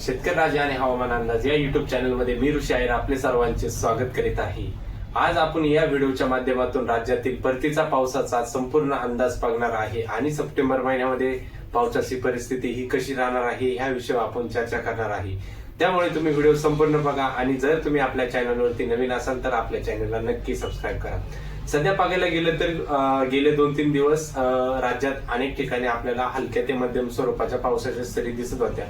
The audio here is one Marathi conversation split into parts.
शेतकरी राजा आणि हवामान अंदाज या युट्यूब चॅनलमध्ये मी ऋषी आयर आपले सर्वांचे स्वागत करीत आहे. आज आपण या व्हिडिओच्या माध्यमातून राज्यातील परतीचा पावसाचा संपूर्ण अंदाज बघणार आहे आणि सप्टेंबर महिन्यामध्ये पावसाची परिस्थिती ही कशी राहणार आहे ह्या विषयावर आपण चर्चा करणार आहे. त्यामुळे तुम्ही व्हिडिओ संपूर्ण बघा आणि जर तुम्ही आपल्या चॅनलवरती नवीन असाल तर आपल्या चॅनलला नक्की सबस्क्राईब करा. सध्या बघायला गेलं तर अं, गेले दोन तीन दिवस अं, राज्यात अनेक ठिकाणी आपल्याला हलक्या ते मध्यम स्वरूपाच्या पावसाच्या सरी दिसत होत्या.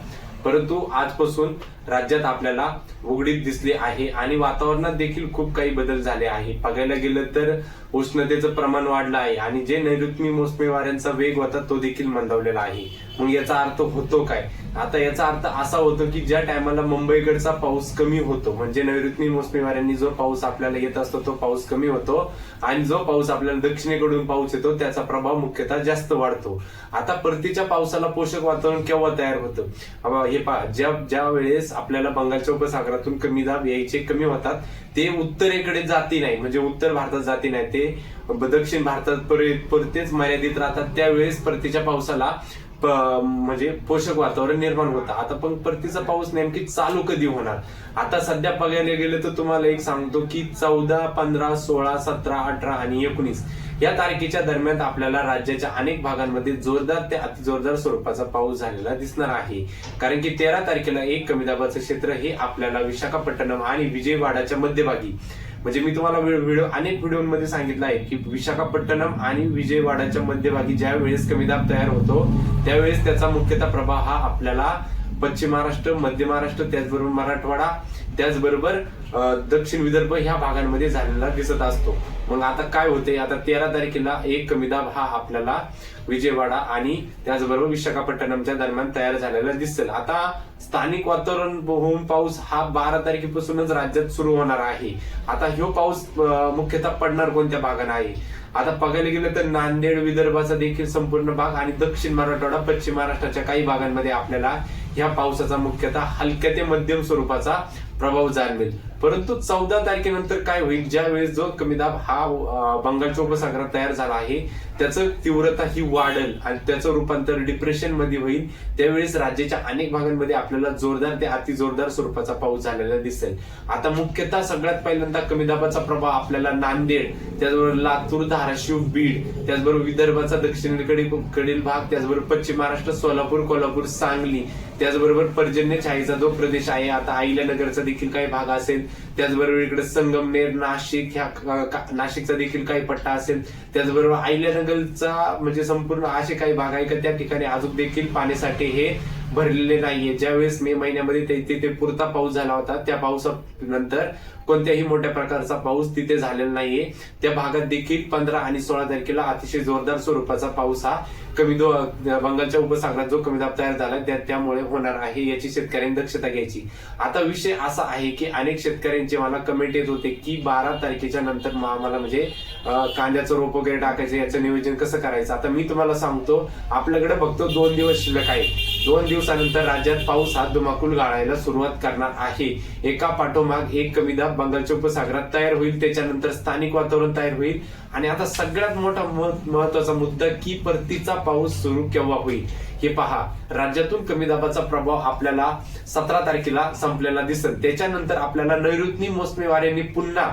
परंतु आजपासून राज्यात आपल्याला उघडीत दिसली आहे आणि वातावरणात देखील खूप काही बदल झाले आहे. बघायला गेलं तर उष्णतेचं प्रमाण वाढलं आहे आणि जे नैऋत्य मोसमी वाऱ्यांचा वेग होता तो देखील मंदावलेला आहे. मग याचा अर्थ होतो काय? आता याचा अर्थ असा होतो की ज्या टायमाला मुंबईकडचा पाऊस कमी होतो म्हणजे नैऋत्य मोसमी वाऱ्यांनी जो पाऊस आपल्याला येत असतो तो पाऊस कमी होतो आणि जो पाऊस आपल्याला दक्षिणेकडून पाऊस येतो त्याचा प्रभाव मुख्यतः जास्त वाढतो. आता परतीच्या पावसाला पोषक वातावरण केव्हा तयार होतं? हे पहा ज्या ज्या वेळेस आपल्याला बंगालच्या उपसागरातून कमी दाब यायचे कमी होतात ते उत्तरेकडे जाती नाही म्हणजे उत्तर भारतात जाती नाही ते दक्षिण भारतात परतेच मर्यादित राहतात. त्यावेळेस परतीच्या पावसाला म्हणजे पोषक वातावरण निर्माण होतं. आता पण परतीचा पाऊस नेमकी चालू कधी होणार? आता सध्या बघायला गेलं तर तुम्हाला एक सांगतो की चौदा पंधरा सोळा सतरा अठरा आणि एकोणीस या तारखेच्या दरम्यान आपल्याला राज्याच्या अनेक भागांमध्ये जोरदार ते अतिजोरदार स्वरूपाचा पाऊस झालेला दिसणार आहे. कारण की तेरा तारखेला एक कमी दाबाचं क्षेत्र हे आपल्याला विशाखापट्टणम आणि विजयवाडाच्या मध्यभागी म्हणजे मी तुम्हाला व्हिडिओ अनेक व्हिडिओमध्ये सांगितलं आहे की विशाखापट्टणम आणि विजयवाडाच्या मध्यभागी ज्या वेळेस कमी दाब तयार होतो त्यावेळेस त्याचा मुख्यतः प्रभाव हा आपल्याला पश्चिम महाराष्ट्र मध्य महाराष्ट्र त्याचबरोबर मराठवाडा त्याचबरोबर दक्षिण विदर्भ ह्या भागांमध्ये झालेला दिसत असतो. मग आता काय होते आता तेरा तारखेला एक कमी दाब हा आपल्याला विजयवाडा आणि त्याचबरोबर विशाखापट्टणमच्या दरम्यान तयार झालेला दिसेल. आता स्थानिक वातावरण होऊन पाऊस हा बारा तारखेपासूनच राज्यात सुरू होणार आहे. आता ह्यो पाऊस मुख्यतः पडणार कोणत्या भागांना आहे? आता बघायला गेलं तर नांदेड विदर्भाचा देखील संपूर्ण भाग आणि दक्षिण मराठवाडा पश्चिम महाराष्ट्राच्या काही भागांमध्ये आपल्याला ह्या पावसाचा मुख्यतः हलक्या ते मध्यम स्वरूपाचा प्रभाव जाणवेल. परंतु चौदा तारखेनंतर काय होईल? ज्या वेळेस जो कमी दाब हा बंगालच्या उपसागरात तयार झाला आहे त्याचं तीव्रता ही वाढेल आणि त्याचं रूपांतर डिप्रेशनमध्ये होईल. त्यावेळेस राज्याच्या अनेक भागांमध्ये आपल्याला जोरदार ते अति जोरदार स्वरूपाचा पाऊस झालेला दिसेल. आता मुख्यतः सगळ्यात पहिल्यांदा कमी दाबाचा प्रभाव आपल्याला नांदेड त्याचबरोबर लातूर धाराशिव बीड त्याचबरोबर विदर्भाचा दक्षिणेकडे कडील भाग त्याचबरोबर पश्चिम महाराष्ट्र सोलापूर कोल्हापूर सांगली त्याचबरोबर पर्जन्य छायेचा जो प्रदेश आहे आता अहिल्यानगरचा देखील काही भाग असेल. त्याचबरोबर इकडे संगमनेर नाशिक ह्या नाशिकचा देखील काही पट्टा असेल. त्याचबरोबर अहिल्यानगरचा म्हणजे संपूर्ण असे काही भाग आहे का? त्या ठिकाणी अजून देखील पाण्यासाठी हे भरलेले नाहीये. ज्यावेळेस मे महिन्यामध्ये तिथे पुरता पाऊस झाला होता त्या पावसानंतर कोणत्याही मोठ्या प्रकारचा पाऊस तिथे झालेला नाहीये. त्या भागात देखील पंधरा आणि सोळा तारखेला अतिशय जोरदार स्वरूपाचा पाऊस हा कमी दो बंगालच्या उपसागरात जो कमी दाब तयार झाला त्या त्यामुळे होणार आहे याची शेतकऱ्यांनी दक्षता घ्यायची. आता विषय असा आहे की अनेक शेतकऱ्यांचे मला कमेंट येत होते की बारा तारखेच्या नंतर आम्हाला म्हणजे कांद्याचं रोप वगैरे टाकायचं याचं नियोजन कसं करायचं? आता मी तुम्हाला सांगतो आपल्याकडे फक्त दोन दिवस शिल्लक आहे. दोन दिवसानंतर राज्यात पाऊस हा धुमाकूल गाळायला सुरुवात करणार आहे. एका पाठोमाग एक कमी दाब बंगालच्या उपसागरात तयार होईल त्याच्यानंतर स्थानिक वातावरण तयार होईल. आणि आता सगळ्यात मोठा महत्त्वाचा मुद्दा की परतीचा पाऊस सुरू केव्हा होईल? हे पहा राज्यातून कमी दाबाचा प्रभाव आपल्याला सतरा तारखेला संपलेला दिसेल. त्याच्यानंतर आपल्याला नैऋत्य मोसमी वाऱ्यांनी पुन्हा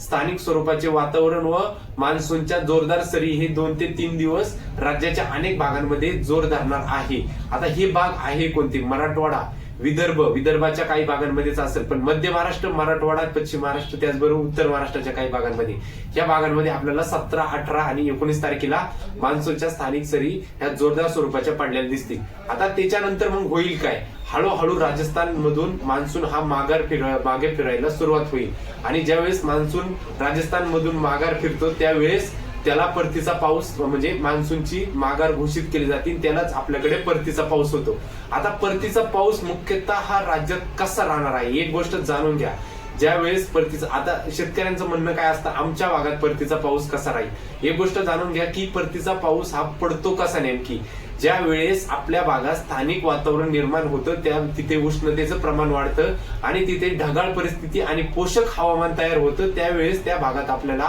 स्थानिक स्वरूपाचे वातावरण व मान्सूनच्या जोरदार सरी हे दोन ते तीन दिवस राज्याच्या अनेक भागांमध्ये जोर धरणार आहे. आता हे भाग आहे कोणते? मराठवाडा. विदर्भ विदर्भाच्या काही भागांमध्येच असेल पण मध्य महाराष्ट्र मराठवाडा पश्चिम महाराष्ट्र त्याचबरोबर उत्तर महाराष्ट्राच्या काही भागांमध्ये. या भागांमध्ये आपल्याला सतरा अठरा आणि एकोणीस तारखेला मान्सूनच्या स्थानिक सरी ह्या जोरदार स्वरूपाच्या पडलेल्या दिसतील. आता त्याच्यानंतर मग होईल काय? हळूहळू राजस्थान मधून मान्सून हा माघार फिर मागे फिरायला सुरुवात होईल. आणि ज्यावेळेस मान्सून राजस्थान मधून माघार फिरतो त्यावेळेस त्याला परतीचा पाऊस म्हणजे मान्सूनची माघार घोषित केली जाते त्यालाच आपल्याकडे परतीचा पाऊस होतो. आता परतीचा पाऊस मुख्यतः हा राज्यात कसा राहणार आहे एक गोष्ट जाणून घ्या. ज्या वेळेस परतीचा आता शेतकऱ्यांचं म्हणणं काय असतं आमच्या भागात परतीचा पाऊस कसा राहील? एक गोष्ट जाणून घ्या की परतीचा पाऊस हा पडतो कसा नेमकी? ज्या वेळेस आपल्या भागात स्थानिक वातावरण निर्माण होतं त्या तिथे उष्णतेचं प्रमाण वाढतं आणि तिथे ढगाळ परिस्थिती आणि पोषक हवामान तयार होतं त्यावेळेस त्या भागात आपल्याला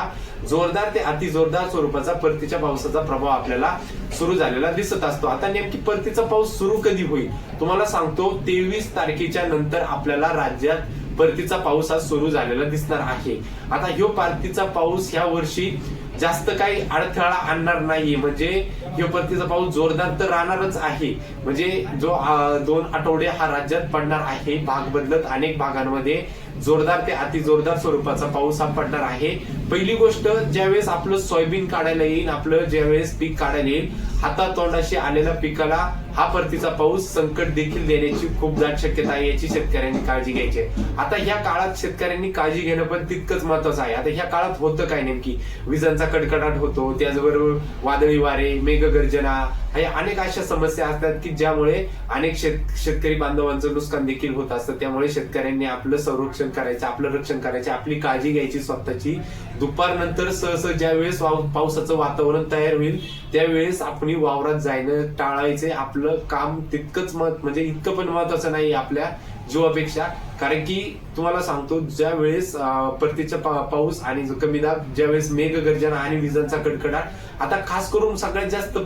जोरदार ते अति जोरदार स्वरूपाचा परतीच्या पावसाचा प्रभाव आपल्याला सुरू झालेला दिसत असतो. आता नेमकी परतीचा पाऊस सुरू कधी होईल? तुम्हाला सांगतो तेवीस तारखेच्या नंतर आपल्याला राज्यात परतीचा पाऊस हा सुरू झालेला दिसणार आहे. आता ह्यो परतीचा पाऊस ह्या वर्षी जास्त काही अडथळा आणणार नाही म्हणजे हे परतीचा पाऊस जोरदार तर राहणारच आहे. म्हणजे जो दोन आठवडे हा राज्यात पडणार आहे. भाग बदलत अनेक भागांमध्ये जोरदार ते अति जोरदार स्वरूपाचा पाऊस हा पडणार आहे. पहिली गोष्ट ज्यावेळेस आपलं सोयाबीन काढायला येईल आपलं ज्यावेळेस पीक काढायला येईल हातातोंडाशी आलेल्या पिकाला हा परतीचा पाऊस संकट देखील देण्याची खूप दाट शक्यता आहे याची शेतकऱ्यांनी काळजी घ्यायची आता ह्या काळात शेतकऱ्यांनी काळजी घेणं पण तितकंच महत्वाचं आहे. आता ह्या काळात होतं काय नेमकी? विजांचा कडकडाट होतो त्याचबरोबर वादळी वारे मेघगर्जना हे अनेक अशा समस्या असतात की ज्यामुळे अनेक शेत शेतकरी बांधवांचं नुकसान देखील होत असतं. त्यामुळे शेतकऱ्यांनी आपलं संरक्षण करायचं आपलं रक्षण करायचं आपली काळजी घ्यायची स्वतःची. दुपारनंतर सहसा ज्यावेळेस वेळेस पावसाचं वातावरण तयार होईल त्यावेळेस आपण वावरात जाणं टाळायचे आपलं काम तितकंच मत म्हणजे इतकं पण महत्वाचं नाही आपल्या जीवापेक्षा. कारण की तुम्हाला सांगतो ज्या वेळेस परतीचा पा- पाऊस आणि कमी दाब ज्यावेळेस मेघगर्जना आणि विजांचा कडकडाट आता खास करून सगळ्यात जास्त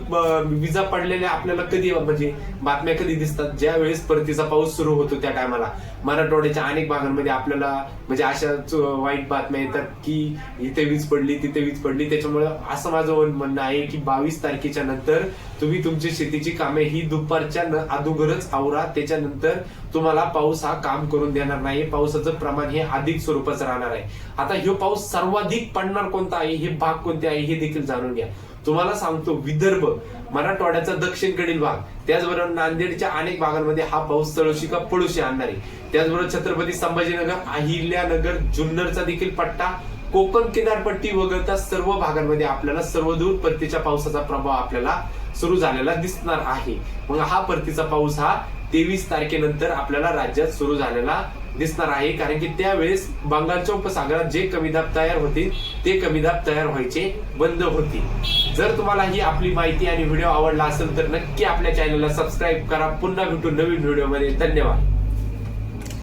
विजा पडलेल्या आपल्याला कधी म्हणजे बातम्या कधी दिसतात? ज्या वेळेस परतीचा पाऊस सुरू होतो त्या टायमाला. मराठवाड्याच्या अनेक भागांमध्ये आपल्याला म्हणजे अशाच वाईट बातम्या येतात की इथे वीज पडली तिथे वीज पडली. त्याच्यामुळे असं माझं म्हणणं आहे की बावीस तारखेच्या नंतर तुम्ही तुमची शेतीची कामे ही दुपारच्या न- आवरा. त्याच्यानंतर तुम्हाला पाऊस हा काम करून द्या. येणार नाही. पावसाचं प्रमाण हे अधिक स्वरूपाचं राहणार आहे. आता ह्यो पाऊस सर्वाधिक पडणार कोणता आहे? हे भाग कोणते आहे? हे देखील जाणून घ्या. तुम्हाला सांगतो विदर्भ मराठवाड्याचा दक्षिणकडील भाग. त्याचबरोबर नांदेडच्या अनेक भागांमध्ये हा पाऊस तळोशी का पळोशी आणणार आहे. त्याचबरोबर छत्रपती संभाजीनगर अहिल्यानगर जुन्नरचा देखील पट्टा कोकण किनारपट्टी वगळता सर्व भागांमध्ये आपल्याला सर्वदूर परतीच्या पावसाचा प्रभाव आपल्याला सुरू झालेला दिसणार आहे. मग हा परतीचा पाऊस हा तेवीस तारखेनंतर आपल्याला राज्यात सुरू झालेला दिसणार आहे. कारण की त्यावेळेस बंगालच्या उपसागरात जे कमी दाब तयार होतील ते कमी दाब तयार व्हायचे बंद होतील. जर तुम्हाला ही आपली माहिती आणि व्हिडिओ आवडला असेल तर नक्की आपल्या चॅनलला सबस्क्राईब करा. पुन्हा भेटू नवीन व्हिडिओमध्ये. धन्यवाद.